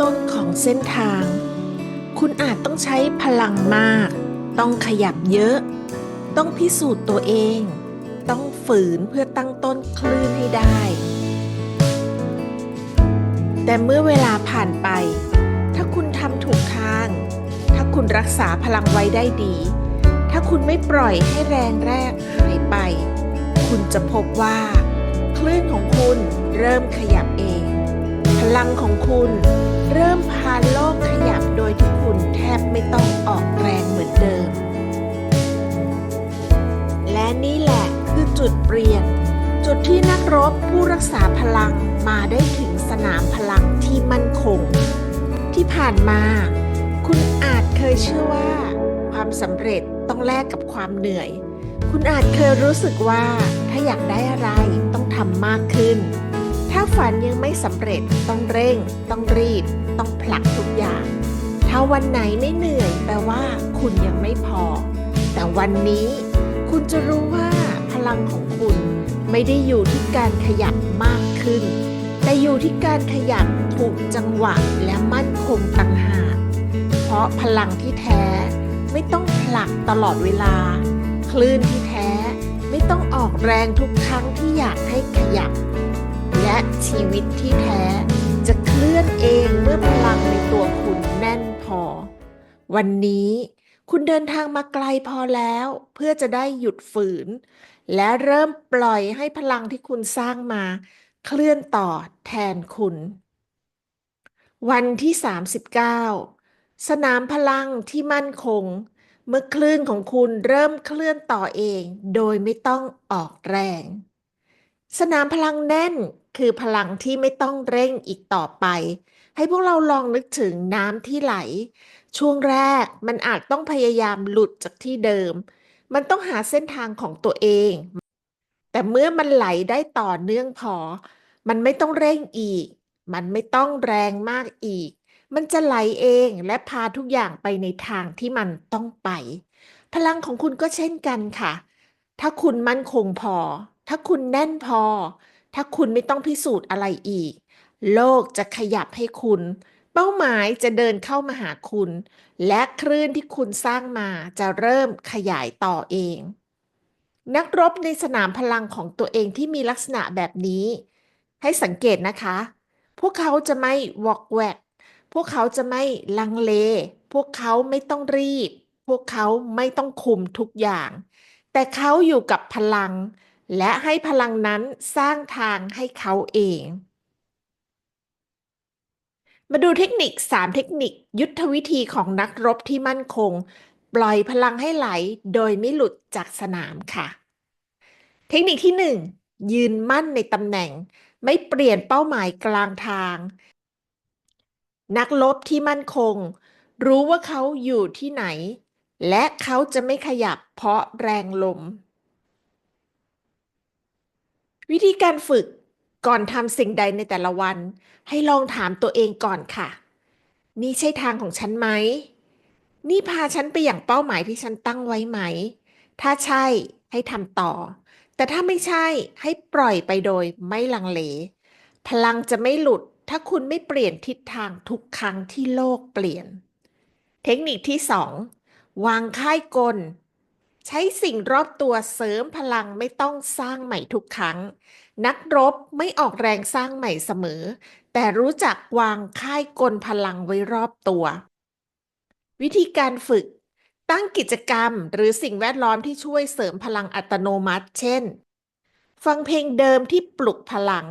ต้นของเส้นทาง คุณอาจต้องใช้พลังมาก ต้องขยับเยอะ ต้องพิสูจน์ตัวเอง ต้องฝืนเพื่อตั้งต้นคลื่นให้ได้ แต่เมื่อเวลาผ่านไป ถ้าคุณทำถูกทาง ถ้าคุณรักษาพลังไว้ได้ดี ถ้าคุณไม่ปล่อยให้แรงแรกหายไป คุณจะพบว่า คลื่นของคุณเริ่มขยับเอง พลังของคุณ เริ่มพาโลกขยับโดยที่คุณแทบไม่ต้องออกแรงเหมือนเดิม และนี่แหละคือจุดเปลี่ยน จุดที่นักรบผู้รักษาพลังมาได้ถึงสนามพลังที่มั่นคง ที่ผ่านมา คุณอาจเคยเชื่อว่า ความสำเร็จต้องแลกกับความเหนื่อย คุณอาจเคยรู้สึกว่าถ้าอยากได้อะไรต้องทำมากขึ้น ฝันยังไม่สำเร็จต้องเร่ง ต้องรีบ ต้องผลักทุกอย่าง ถ้าวันไหนไม่เหนื่อยแปลว่าคุณยังไม่พอ แต่วันนี้คุณจะรู้ว่าพลังของคุณไม่ได้อยู่ที่การขยับมากขึ้น แต่อยู่ที่การขยับถูกจังหวะและมั่นคงต่างหาก เพราะพลังที่แท้ไม่ต้องผลักตลอดเวลา คลื่นที่แท้ไม่ต้องออกแรงทุกครั้งที่อยากให้ขยับ และชีวิตที่แท้ จะเคลื่อนเองเมื่อพลังในตัวคุณแน่นพอ วันนี้คุณเดินทางมาไกลพอแล้ว เพื่อจะได้หยุดฝืน และเริ่มปล่อยให้พลังที่คุณสร้างมา เคลื่อนต่อแทนคุณ วันที่ 39 สนามพลังที่มั่นคง เมื่อคลื่นของคุณเริ่มเคลื่อนต่อเอง โดยไม่ต้องออกแรง สนามพลังแน่น คือพลังที่ไม่ต้องเร่งอีกต่อไป ให้พวกเราลองนึกถึงน้ำที่ไหล ช่วงแรกมันอาจต้องพยายามหลุดจากที่เดิม มันต้องหาเส้นทางของตัวเอง แต่เมื่อมันไหลได้ต่อเนื่องพอ มันไม่ต้องเร่งอีก มันไม่ต้องแรงมากอีก มันจะไหลเองและพาทุกอย่างไปในทางที่มันต้องไป พลังของคุณก็เช่นกันค่ะ ถ้าคุณมั่นคงพอ ถ้าคุณแน่นพอ ถ้าคุณไม่ต้องพิสูจน์อะไรอีก โลกจะขยับให้คุณ เป้าหมายจะเดินเข้ามาหาคุณ และคลื่นที่คุณสร้างมาจะเริ่มขยายต่อเอง นักรบในสนามพลังของตัวเองที่มีลักษณะแบบนี้ ให้สังเกตนะคะ พวกเขาจะไม่วอกแวก พวกเขาจะไม่ลังเล พวกเขาไม่ต้องรีบ พวกเขาไม่ต้องคุมทุกอย่าง แต่เขาอยู่กับพลัง และให้พลังนั้นสร้างทางให้เขาเอง มาดูเทคนิค 3 เทคนิค ยุทธวิธีของนักรบที่มั่นคง ปล่อยพลังให้ไหลโดยไม่หลุดจากสนามค่ะ เทคนิคที่ 1 ยืนมั่นในตำแหน่ง ไม่เปลี่ยนเป้าหมายกลางทาง นักรบที่มั่นคง รู้ว่าเขาอยู่ที่ไหน และเขาจะไม่ขยับเพราะแรงลม วิธีการฝึกก่อนทำสิ่งใดในแต่ละวัน ให้ลองถามตัวเองก่อนค่ะ นี่ใช่ทางของฉันไหม นี่พาฉันไปอย่างเป้าหมายที่ฉันตั้งไว้ไหม ถ้าใช่ให้ทำต่อ แต่ถ้าไม่ใช่ให้ปล่อยไปโดยไม่ลังเล พลังจะไม่หลุดถ้าคุณไม่เปลี่ยนทิศทางทุกครั้งที่โลกเปลี่ยน เทคนิคที่ 2 วางค่ายกล ใช้สิ่งรอบตัวเสริมพลังไม่ต้องสร้างใหม่ทุกครั้ง นักรบไม่ออกแรงสร้างใหม่เสมอ แต่รู้จักวางค่ายกลพลังไว้รอบตัว วิธีการฝึก ตั้งกิจกรรมหรือสิ่งแวดล้อมที่ช่วยเสริมพลังอัตโนมัติ เช่น ฟังเพลงเดิมที่ปลุกพลัง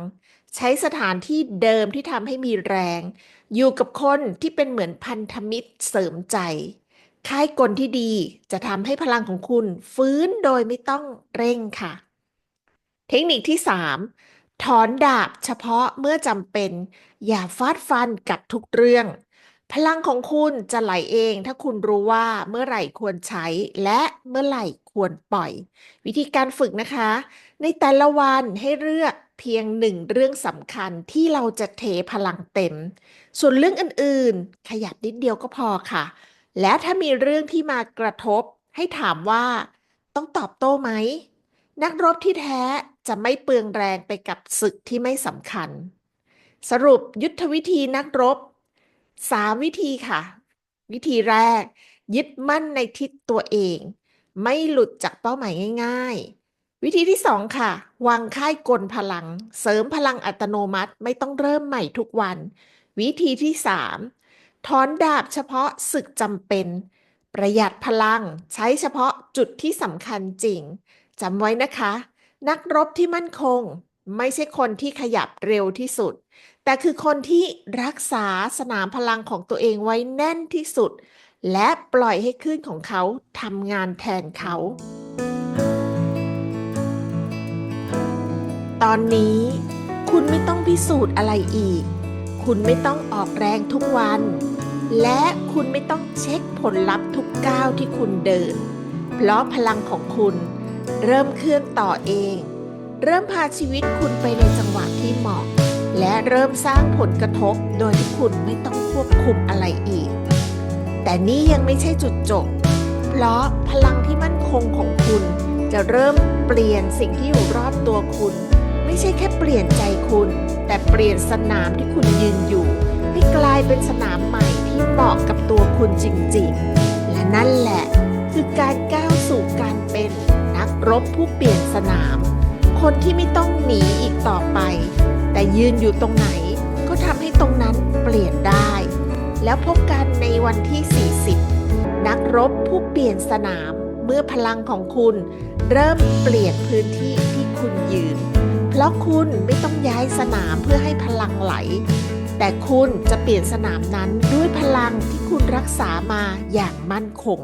ใช้สถานที่เดิมที่ทำให้มีแรง อยู่กับคนที่เป็นเหมือนพันธมิตรเสริมใจ ค่ายกลที่ดีจะทำให้พลังของคุณฟื้นโดยไม่ต้องเร่งค่ะ เทคนิคที่ 3 ถอนดาบเฉพาะเมื่อจำเป็น อย่าฟาดฟันกับทุกเรื่อง พลังของคุณจะไหลเองถ้าคุณรู้ว่าเมื่อไหร่ควรใช้และเมื่อไหร่ควรปล่อย วิธีการฝึกนะคะ ในแต่ละวันให้เลือกเพียงหนึ่งเรื่องสำคัญที่เราจะเทพลังเต็ม ส่วนเรื่องอื่นๆ ขยับนิดเดียวก็พอค่ะ และถ้ามีเรื่องที่มากระทบ ให้ถามว่า ต้องตอบโต้ไหม นักรบที่แท้จะไม่เปลืองแรงไปกับศึกที่ไม่สำคัญ สรุปยุทธวิธีนักรบ 3 วิธีค่ะ วิธีแรก ยึดมั่นในทิศตัวเอง ไม่หลุดจากเป้าหมายง่าย ๆ วิธีที่ 2 ค่ะ วางค่ายกลพลัง เสริมพลังอัตโนมัติไม่ต้องเริ่มใหม่ทุกวัน วิธีที่ 3 ถอนดาบเฉพาะศึกจำเป็น ประหยัดพลังใช้เฉพาะจุดที่สำคัญจริงจำไว้นะคะ นักรบที่มั่นคง ไม่ใช่คนที่ขยับเร็วที่สุด แต่คือคนที่รักษาสนามพลังของตัวเองไว้แน่นที่สุด และปล่อยให้คลื่นของเขาทำงานแทนเขา ตอนนี้คุณไม่ต้องพิสูจน์อะไรอีก คุณไม่ต้องออกแรงทุกวัน และคุณไม่ต้องเช็คผลลัพธ์ทุกก้าวที่คุณเดิน เพราะพลังของคุณเริ่มเคลื่อนต่อเอง เริ่มพาชีวิตคุณไปในจังหวะที่เหมาะ และเริ่มสร้างผลกระทบโดยที่คุณไม่ต้องควบคุมอะไรอีก แต่นี่ยังไม่ใช่จุดจบ เพราะพลังที่มั่นคงของคุณจะเริ่มเปลี่ยนสิ่งที่อยู่รอบตัวคุณ ไม่ใช่แค่เปลี่ยนใจคุณ แต่เปลี่ยนสนามที่คุณยืนอยู่ ให้กลายเป็นสนามใหม่ที่เหมาะกับตัวคุณจริงๆ และนั่นแหละคือการก้าวสู่การเป็นนักรบผู้เปลี่ยนสนาม คนที่ไม่ต้องหนีอีกต่อไป แต่ยืนอยู่ตรงไหนก็ทำให้ตรงนั้นเปลี่ยนได้ แล้วพบกันในวันที่ 40 นักรบผู้เปลี่ยนสนามเมื่อพลังของคุณเริ่มเปลี่ยนพื้นที่ที่คุณยืน เพราะคุณไม่ต้องย้ายสนามเพื่อให้พลังไหล แต่คุณจะเปลี่ยนสนามนั้นด้วยพลังที่คุณรักษามาอย่างมั่นคง